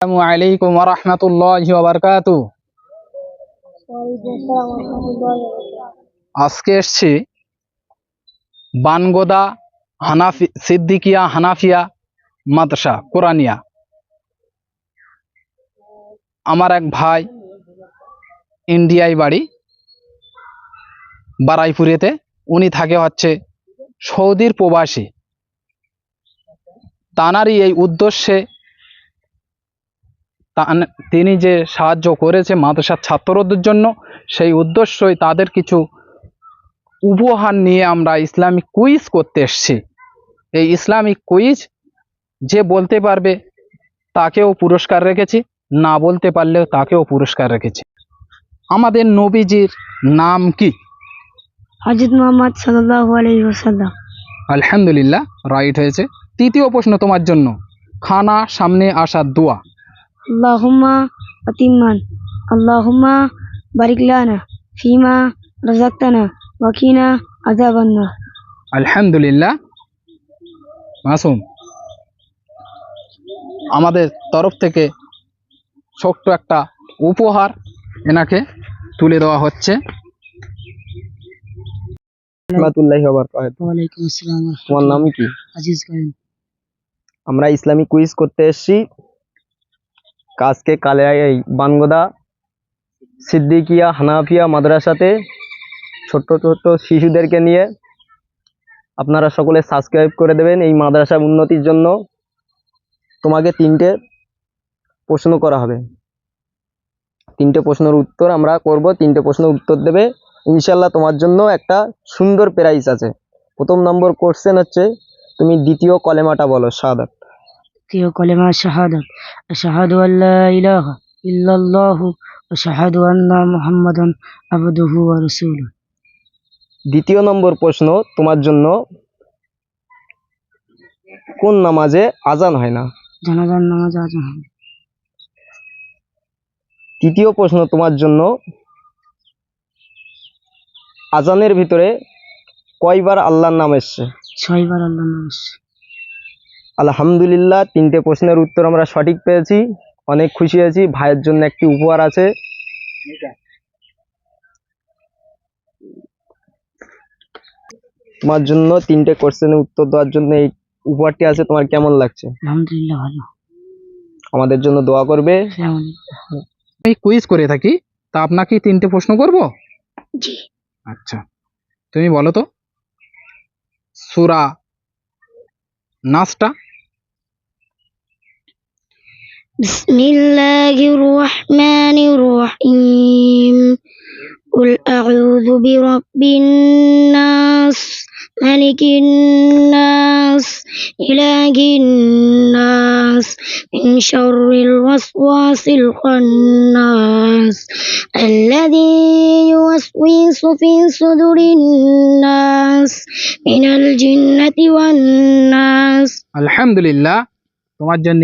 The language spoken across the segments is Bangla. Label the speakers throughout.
Speaker 1: আসসালামু আলাইকুম রহমতুল্লাহ বারকাতু। আজকে এসছি বানগোদা হানাফি, সিদ্দিকিয়া হানাফিয়া মাদ্রাসা, কোরআনিয়া। আমার এক ভাই ইন্ডিয়ায় বাড়ি, বারাইপুরেতে। উনি থাকে হচ্ছে সৌদির প্রবাসী। তানারই এই উদ্দেশ্যে তান- যে সাহায্য করেছে মাদ্রাসার ছাত্রদের জন্য সেই উদ্দেশ্যই তাদের কিছু উপহার নিয়ে আমরা ইসলামিক কুইজ করতে এসেছি। এই ইসলামিক কুইজ যে বলতে পারবে তাকেও পুরস্কার রেখেছি না বলতে পারলেও তাকেও পুরস্কার রেখেছি। আমাদের নবীজির নাম কি?
Speaker 2: হজরত মোহাম্মদ সাল্লাল্লাহু আলাইহি ওয়াসাল্লাম।
Speaker 1: আলহামদুলিল্লাহ রাইট হয়েছে। তৃতীয় প্রশ্ন তোমার জন্য। খানা সামনে আসার দোয়া।
Speaker 2: আল্লাহুম্মা আতিমান আল্লাহুম্মা বারিক লানা ফিমা রাযাকতানা ওয়া কিনা আযাবান নার
Speaker 1: আলহামদুলিল্লাহ মাসুম আমাদের তরফ থেকে ছোট্ট একটা উপহার এনাকে তুলে দেওয়া হচ্ছে।
Speaker 3: তোমার নাম কি?
Speaker 2: আজিজ
Speaker 3: আমরা ইসলামিক কুইজ করতে এসেছি। আজকে কালে এই বানগোদা, সিদ্দিকিয়া, হানাফিয়া মাদ্রাসাতে ছোট্ট ছোট্ট শিশুদেরকে নিয়ে আপনারা সকলে সাবস্ক্রাইব করে দেবেন এই মাদ্রাসার উন্নতির জন্য। তোমাকে তিনটে প্রশ্ন করা হবে। তিনটে প্রশ্নের উত্তর আমরা করব, তিনটে প্রশ্নের উত্তর দেবে। ইনশাল্লাহ তোমার জন্য একটা সুন্দর প্রাইজ আছে। প্রথম নম্বর কোশ্চেন হচ্ছে, তুমি দ্বিতীয় কলেমাটা বলো, সাদাত।
Speaker 2: প্রিয় কলেমা শাহাদাত আশহাদু আল্লা ইলাহা ইল্লাল্লাহু ওয়া আশহাদু আন্না মুহাম্মাদান আবদুহু ওয়া
Speaker 3: দ্বিতীয় নম্বর প্রশ্ন তোমার জন্য। কোন নামাজে আজান হয় না?
Speaker 2: জানাজার নামাজ আজান হবে
Speaker 3: তৃতীয় প্রশ্ন তোমার জন্য। আজানের ভিতরে কয়বার আল্লাহর নাম এসছে?
Speaker 2: ছয়বার আল্লাহর নামাজ
Speaker 3: আলহামদুলিল্লাহ তিনটে প্রশ্নের উত্তর আমরা সঠিক পেয়েছি। অনেক খুশি হয়েছি ভাইয়ের জন্য একটি উপহার আছে। তোমার জন্য তিনটে কোশ্চেনের উত্তর দেওয়ার জন্য এই উপহারটি আছে তোমার কেমন লাগছে?
Speaker 2: আলহামদুলিল্লাহ ভালো।
Speaker 3: আমাদের জন্য দোয়া করবে।
Speaker 1: আমি কুইজ করে থাকি তা আপনাকে তিনটে প্রশ্ন করব?
Speaker 2: জি।
Speaker 1: আচ্ছা তুমি বলো তো। সুরা নাচটা
Speaker 2: بسم الله الرحمن الرحيم قل أعوذ برب الناس ملك الناس إله الناس من شر الوسواس الخناس الذي يوسوس في صدور الناس من الجنة والناس
Speaker 1: আলহামদুলিল্লাহ তোমার জন্য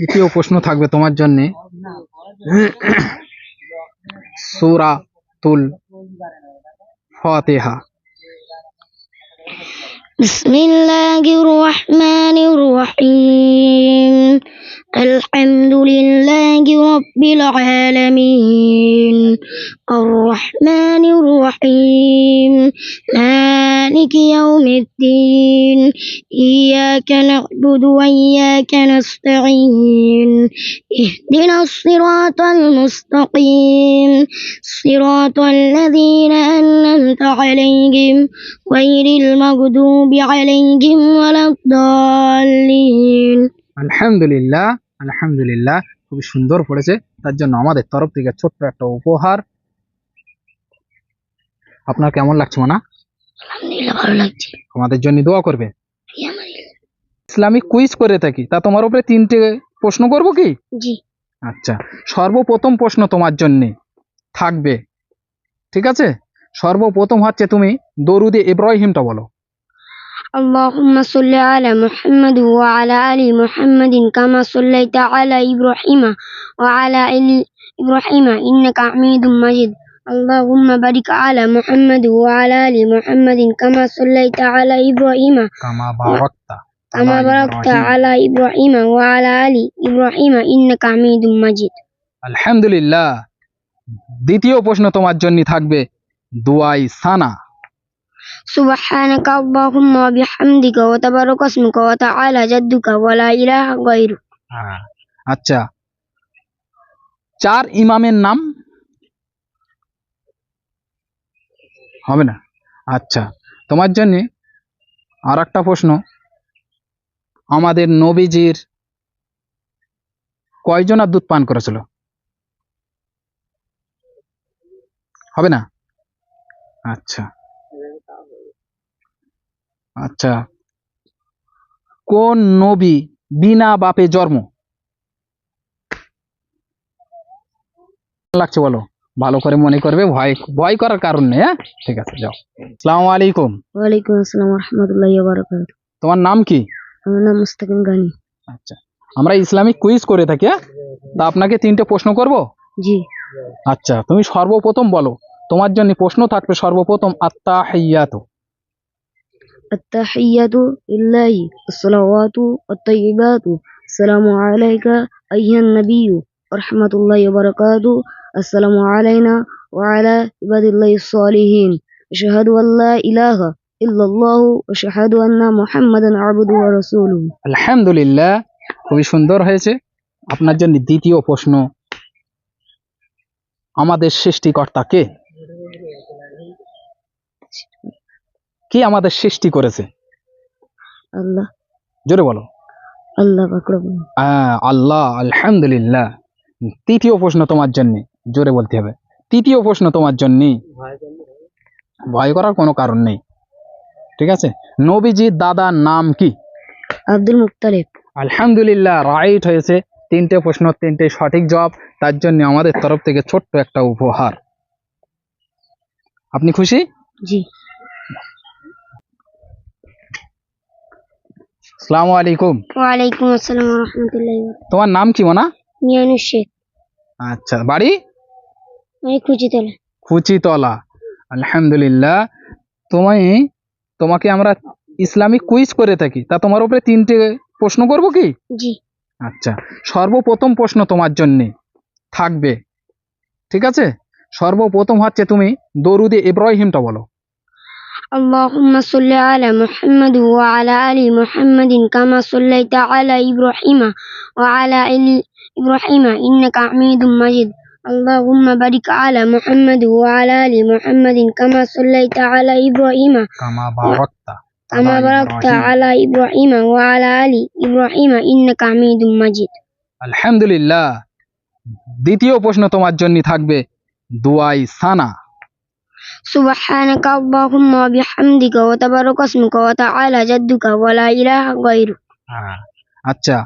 Speaker 1: তৃতীয় প্রশ্ন থাকবে তোমার জন্য সুরা তুল ফাতেহা
Speaker 2: بسم الله الرحمن الرحيم الحمد لله رب العالمين الرحمن الرحيم مالك يوم الدين إياك نعبد وإياك نستعين اهدنا الصراط المستقيم صراط الذين أنعمت عليهم غير المغضوب عليهم ولا الضالين
Speaker 1: আলহামদুলিল্লাহ আলহামদুলিল্লাহ খুবই সুন্দর পড়েছে তার জন্য আমাদের তরফ থেকে ছোট্ট একটা উপহার আপনার কেমন লাগছে মানা
Speaker 2: আলহামদুলিল্লাহ ভালো লাগছে
Speaker 1: আমাদের জন্য দোয়া করবে
Speaker 2: এই আমার
Speaker 1: ইসলামিক কুইজ করে থাকি তা তোমার উপরে তিনটে প্রশ্ন করব কি
Speaker 4: জি
Speaker 1: আচ্ছা সর্বপ্রথম প্রশ্ন তোমার জন্যে থাকবে ঠিক আছে সর্বপ্রথম হচ্ছে তুমি দরুদে ইব্রাহিমটা বলো
Speaker 4: اللهم صل على محمد وعلى آل محمد كما صليت على إبراهيم وعلى آل إبراهيم إنك حميد مجيد اللهم بارك على محمد وعلى آل محمد كما صليت على إبراهيم
Speaker 1: কামা বারাকতা
Speaker 4: كما باركت على إبراهيم وعلى آل إبراهيم إنك حميد مجيد
Speaker 1: আলহামদুলিল্লাহ দ্বিতীয় প্রশ্ন তোমার জন্য থাকবে দুয়াই সানা
Speaker 4: سبحانك اللهم وبحمدك وتبارك اسمك وتعالى جدك ولا إله غيرك
Speaker 1: হ্যাঁ আচ্ছা চার ইমামের নাম হবে না। আচ্ছা তোমার জন্য আর একটা প্রশ্ন। আমাদের নবীজির কয়জন আর দুধ পান করেছিল? হবে না? আচ্ছা। আচ্ছা কোন নবী বিনা বাপে জন্ম? লাগছে বলো? ভালো করে মনে করবে ভয় ভয় করার কারণ নেই হ্যাঁ? ঠিক আছে যাও। আসসালামু আলাইকুম।
Speaker 4: ওয়ালাইকুম আসসালাম রাহমাতুল্লাহি ওয়া বারাকাতুহু
Speaker 1: তোমার নাম কি?
Speaker 4: আমার নাম মুস্তাকিম গানি।
Speaker 1: আচ্ছা। আমরা ইসলামিক কুইজ করে থাকি হ্যাঁ? তা আপনাকে তিনটে প্রশ্ন করব?
Speaker 4: জি।
Speaker 1: আচ্ছা তুমি সর্বপ্রথম বলো তোমার জন্য প্রশ্ন থাকবে সর্বপ্রথম আত্তাহিয়াতু।
Speaker 4: আত্তাহিয়াতু লিল্লাহি আসসালাওয়াতু আত-তাইয়িবাতু আসসালামু আলাইকা আইয়ুন নবিয়্যু রাহমাতুল্লাহি ওয়া বারাকাতুহু السلام علينا وعلى عباد الله الصالحين أشهد أن لا إله إلا الله وأشهد أن محمدا عبده ورسوله
Speaker 1: আলহামদুলিল্লাহ খুবই সুন্দর হয়েছে আপনার জন্য দ্বিতীয় প্রশ্ন আমাদের সৃষ্টিকর্তা কে কে আমাদের সৃষ্টি করেছে
Speaker 4: الله
Speaker 1: জোরে বলো
Speaker 4: الله أكبر
Speaker 1: আহ, আল্লাহ আলহামদুলিল্লাহ তৃতীয় প্রশ্ন তোমার জন্য জোরে বলতে হবে। তৃতীয় প্রশ্ন তোমার জন্য ভয় করার কোনো কারণ নেই। ঠিক আছে? নবীজির দাদার নাম কি?
Speaker 4: আব্দুল মুক্তালিব
Speaker 1: আলহামদুলিল্লাহ রাইট হয়েছে। তিনটে প্রশ্ন তিনটে সঠিক জবাব। তার জন্য আমাদের তরফ থেকে ছোট্ট একটা উপহার। আপনি খুশি?
Speaker 4: জি।
Speaker 1: আসসালামু আলাইকুম।
Speaker 4: ওয়ালাইকুম আসসালাম রাহমাতুল্লাহ
Speaker 1: তোমার নাম কি মোনা?
Speaker 4: মিয়ানু শেখ।
Speaker 1: আচ্ছা বাড়ি?
Speaker 4: আমি খুঁজিতলা
Speaker 1: কুচিতলা আলহামদুলিল্লাহ তোমায় তোমাকে আমরা ইসলামিক কুইজ করে থাকি তা তোমার উপরে তিনটে প্রশ্ন করব কি
Speaker 4: জি
Speaker 1: আচ্ছা সর্বপ্রথম প্রশ্ন তোমার জন্যে থাকবে ঠিক আছে সর্বপ্রথম হচ্ছে তুমি দরুদে ইব্রাহিমটা বলো
Speaker 4: اللهم صل على محمد وعلى آل محمد كما صليت على إبراهيم وعلى آل إبراهيم إنك حميد مجيد اللهم بارك على محمد وعلى آل محمد كما صليت على إبراهيم
Speaker 1: কামা বারাকতা
Speaker 4: كما باركت على إبراهيم وعلى آل إبراهيم إنك حميد مجيد
Speaker 1: আলহামদুলিল্লাহ দ্বিতীয় প্রশ্ন তোমার জন্য থাকবে দুয়াই সানা
Speaker 4: سبحانك اللهم وبحمدك وتبارك اسمك وتعالى جدك ولا إله غيرك
Speaker 1: হ্যাঁ। আচ্ছা